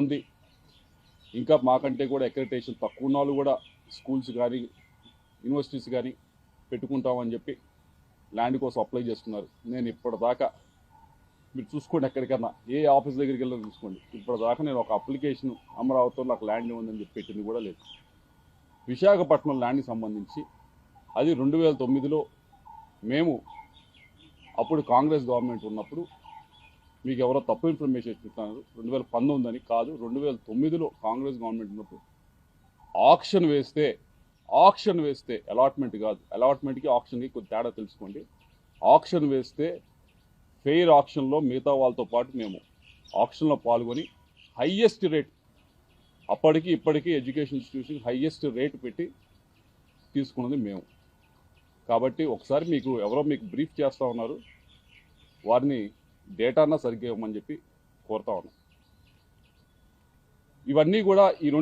మంది ఇంకా మాకంటే కూడా ఎక్రిటేషన్ తక్కువ ఉన్న వాళ్ళు కూడా స్కూల్స్ కానీ యూనివర్సిటీస్ కానీ పెట్టుకుంటామని చెప్పి ల్యాండ్ కోసం అప్లై చేస్తున్నారు. నేను ఇప్పటిదాకా మీరు చూసుకోండి ఎక్కడికన్నా ఏ ఆఫీస్ దగ్గరికి వెళ్ళాలి చూసుకోండి. ఇప్పటిదాకా నేను ఒక అప్లికేషన్ అమరావతిలో నాకు ల్యాండ్ ఉందని చెప్పి పెట్టింది కూడా లేదు. విశాఖపట్నం ల్యాండ్కి సంబంధించి అది రెండు వేల తొమ్మిదిలో మేము అప్పుడు కాంగ్రెస్ గవర్నమెంట్ ఉన్నప్పుడు మీకు ఎవరో తప్పు ఇన్ఫర్మేషన్ ఇస్తున్నారు రెండు వేల పంతొమ్మిది అని కాదు రెండు వేల తొమ్మిదిలో కాంగ్రెస్ గవర్నమెంట్ ఉన్నప్పుడు. ఆక్షన్ వేస్తే ఆక్షన్ వేస్తే అలాట్మెంట్ కాదు. అలాట్మెంట్కి ఆప్షన్కి కొద్ది తేడా తెలుసుకోండి. ఆక్షన్ వేస్తే ఫెయిర్ ఆప్షన్లో మిగతా వాళ్ళతో పాటు మేము ఆప్షన్లో పాల్గొని హయ్యెస్ట్ రేట్ అప్పటికి ఇప్పటికీ ఎడ్యుకేషన్ ఇన్స్టిట్యూషన్ హయ్యెస్ట్ రేట్ పెట్టి తీసుకున్నది మేము. కాబట్టి ఒకసారి మీకు ఎవరో మీకు బ్రీఫ్ చేస్తూ ఉన్నారు. వారిని డేటానా సరిగ్గా ఇవ్వమని చెప్పి కోరుతా ఉన్నాం. ఇవన్నీ కూడా ఈ రెండు